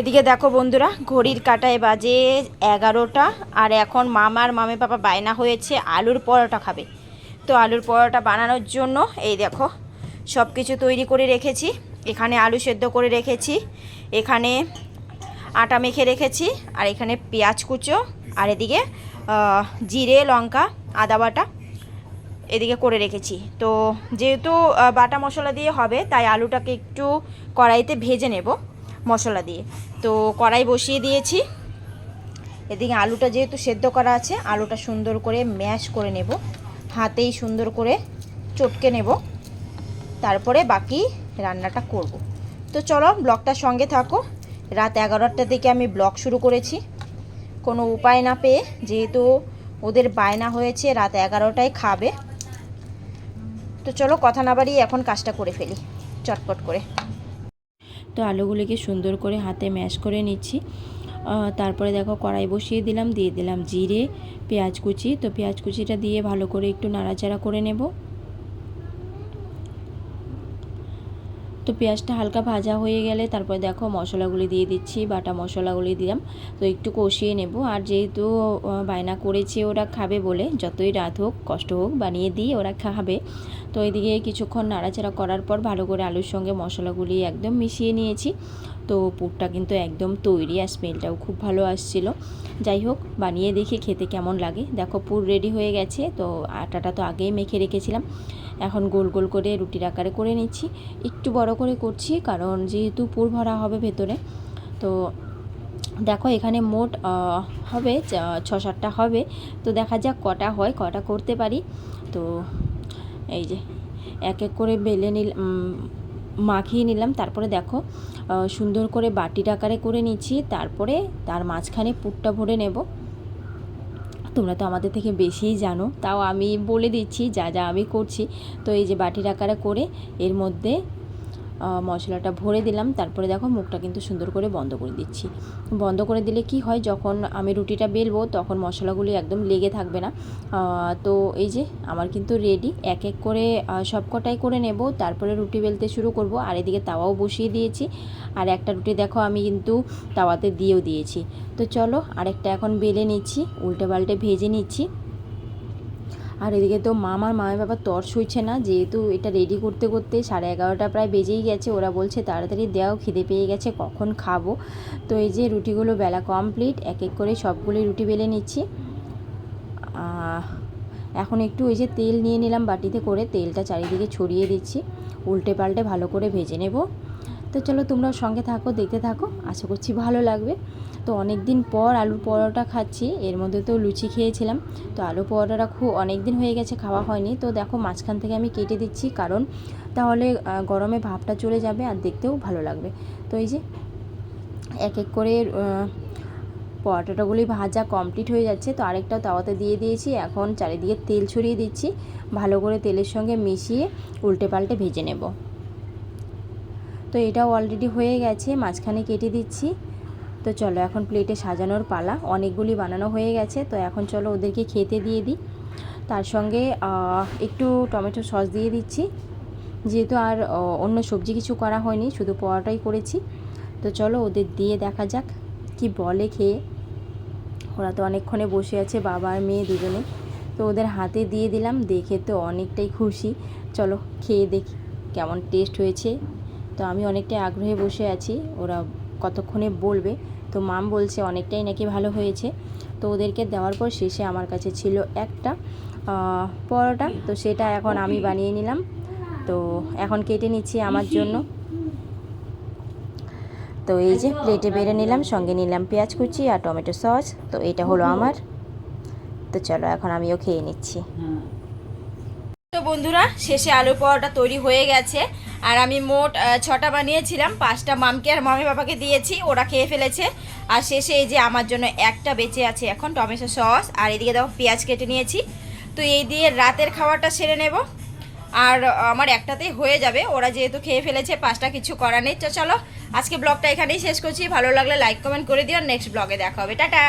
এদিকে দেখো বন্ধুরা, ঘড়ির কাটায় বাজে এগারোটা, আর এখন মামার মামে পাপা বায়না হয়েছে আলুর পরোটা খাবে। তো আলুর পরোটা বানানোর জন্য এই দেখো সব কিছু তৈরি করে রেখেছি। এখানে আলু সেদ্ধ করে রেখেছি, এখানে আটা মেখে রেখেছি, আর এখানে পেঁয়াজ কুচো, আর এদিকে জিরে, লঙ্কা, আদা বাটা এদিকে করে রেখেছি। তো যেহেতু বাটা মশলা দিয়ে হবে, তাই আলুটাকে একটু কড়াইতে ভেজে নেব। মশলা দিয়ে। তো কড়াই বসিয়ে দিয়েছি। এদিকে আলুটা যেহেতু সেদ্ধ করা আছে, আলুটা সুন্দর করে ম্যাশ করে নেব। হাতেই সুন্দর করে চটকে নেব। তারপরে বাকি রান্নাটা করব। তো চলো ব্লগটার সঙ্গে থাকো। রাত এগারোটা থেকে আমি ব্লগ শুরু করেছি। কোনো উপায় না পেয়ে, যেহেতু ওদের বায়না হয়েছে, রাত এগারোটায় খাবে। তো চলো কথা না বাড়িয়ে এখন কাজটা করে ফেলি, চটপট করে। তো আলুগুলিকে সুন্দর করে হাতে ম্যাশ করে নিচ্ছি। তারপরে দেখো কড়াই বসিয়ে দিলাম, দিয়ে দিলাম জিরে, পেঁয়াজ কুচি। তো পেঁয়াজ কুচিটা দিয়ে ভালো করে একটু নাড়াচাড়া করে নেব। তো পেঁয়াজটা হালকা ভাজা হয়ে গেলে তারপরে দেখো মশলাগুলি দিয়ে দিচ্ছি, বাটা মশলাগুলি দিলাম। তো একটু কষিয়ে নেব। আর যেহেতু বায়না করেছে ওরা খাবে বলে, যতই রাত হোক, কষ্ট হোক, বানিয়ে দিই ওরা খাবে। তো এদিকে কিছুক্ষণ নাড়াচাড়া করার পর ভালো করে আলুর সঙ্গে মশলাগুলি একদম মিশিয়ে নিয়েছি। তো পুরটা কিন্তু একদম তৈরি আর স্মেলটাও খুব ভালো আসছিল। যাই হোক, বানিয়ে দেখি খেতে কেমন লাগে। দেখো, পুর রেডি হয়ে গেছে, তো আটাটা তো আগেই মেখে রেখেছিলাম। এখন গোল গোল করে রুটির আকারে করে নিচ্ছি। একটু বড় করে করছি, কারণ যেহেতু পুর ভরা হবে ভেতরে। তো দেখো, এখানে মোট হবে ছ, সাতটা হবে। তো দেখা যাক কটা হয়, কটা করতে পারি। তো এই যে, এক এক করে বেলে নিল মাখিয়ে নিলাম, তারপরে দেখো সুন্দর করে বাটির আকারে করে নিচ্ছি, তারপরে তার মাঝখানে পুরটা ভরে নেব। তোমরা তো আমাদের থেকে বেশিই জানো, তাও আমি বলে দিচ্ছি, যা যা আমি করছি। তো এই যে বাটির আকারে করে, এর মধ্যে মশলাটা ভরে দিলাম। তারপরে দেখো মুখটা কিন্তু সুন্দর করে বন্ধ করে দিচ্ছি। বন্ধ করে দিলে কি হয়, যখন আমি রুটিটা বেলবো তখন মশলাগুলি একদম লেগে থাকবে না। তো এই যে আমার কিন্তু রেডি এক এক করে সবকটাই করে নেব। তারপরে রুটি বেলতে শুরু করব। আর এদিকে তাওয়াও বসিয়ে দিয়েছি। আর একটা রুটি দেখো আমি কিন্তু তাওয়াতে দিয়েও দিয়েছি। তো চলো আরেকটা এখন বেলে নিচ্ছি। উল্টে পাল্টে ভেজে নিচ্ছি। আর এদিকে তো মামার মায়ের বাবা তর্স হইছে না, যেহেতু এটা রেডি করতে করতে সাড়ে এগারোটা প্রায় বেজেই গেছে, ওরা বলছে তাড়াতাড়ি দেও, খিদে পেয়ে গেছে, কখন খাব? তো এই যে রুটিগুলো বেলা কমপ্লিট এক এক করে সবগুলোই রুটি বেলে নিচ্ছি। এখন একটু ওই যে তেল নিয়ে নিলাম বাটিতে করে, তেলটা চারিদিকে ছড়িয়ে দিচ্ছি, উল্টে পাল্টে ভালো করে ভেজে নেব। তো চলো তোমরাও সঙ্গে থাকো, দেখতে থাকো। আশা করছি ভালো লাগবে। তো অনেক দিন পর আলুর পরোটা খাচ্ছি। এর মধ্যে তো লুচি খেয়েছিলাম। তো আলু পরোটাটা খুব অনেক দিন হয়ে গেছে, খাওয়া হয়নি। তো দেখো মাঝখান থেকে আমি কেটে দিচ্ছি, কারণ তাহলে গরমে ভাবটা চলে যাবে আর দেখতেও ভালো লাগবে। তো এই যে এক এক করে পরোটাগুলি ভাজা কমপ্লিট হয়ে যাচ্ছে। তো আরেকটাও তাওয়াতে দিয়ে দিয়েছি। এখন চারিদিকে তেল ছড়িয়ে দিচ্ছি। ভালো করে তেলের সঙ্গে মিশিয়ে উল্টে পাল্টে ভেজে নেব। তো এটাও অলরেডি হয়ে গেছে, মাঝখানে কেটে দিচ্ছি। তো চলো এখন প্লেটে সাজানোর পালা, অনেকগুলি বানানো হয়ে গেছে, তো এখন চলো ওদেরকে খেতে দিয়ে দিই। তার সঙ্গে একটু টমেটো সস দিয়ে দিচ্ছি। যেহেতু আর অন্য সবজি কিছু করা হয়নি, শুধু পরোটাই করেছি। তো চলো ওদের দিয়ে দেখা যাক, কি বলে খেয়ে। ওরা তো অনেকক্ষণে বসে আছে, বাবা আর মেয়ে দুজনে। তো ওদের হাতে দিয়ে দিলাম, দেখে তো অনেকটাই খুশি। চলো খেয়ে দেখি, কেমন টেস্ট হয়েছে। তো আমি অনেকটাই আগ্রহে বসে আছি ওরা কতক্ষণে বলবে। তো মাম বলছে অনেকটাই নাকি ভালো হয়েছে। তো ওদেরকে দেওয়ার পর শেষে আমার কাছে ছিল একটা পরোটা। তো সেটা এখন আমি বানিয়ে নিলাম। তো এখন কেটে নিচ্ছি আমার জন্য। তো এই যে প্লেটে বেড়ে নিলাম সঙ্গে নিলাম পেঁয়াজ কুচি আর টমেটো সস। তো এটা হলো আমার। তো চলো এখন আমিও খেয়ে নিচ্ছি। তো বন্ধুরা শেষে আলু পরোটা তৈরি হয়ে গেছে। আর আমি মোট ছটা বানিয়েছিলাম, পাঁচটা মামকে আর মামি বাবাকে দিয়েছি, ওরা খেয়ে ফেলেছে। আর শেষে এই যে আমার জন্য একটা বেঁচে আছে এখন, টমেটো সস, আর এদিকে দেখো পেঁয়াজ কেটে নিয়েছি। তো এই দিয়ে রাতের খাবারটা সেরে নেব। আর আমার একটাতেই হয়ে যাবে, ওরা যেহেতু খেয়ে ফেলেছে, পাঁচটা কিছু করার নেই। তো চলো, আজকে ব্লগটা এখানেই শেষ করছি। ভালো লাগলে লাইক কমেন্ট করে দিও নেক্সট ব্লগে দেখা হবে। টাটা!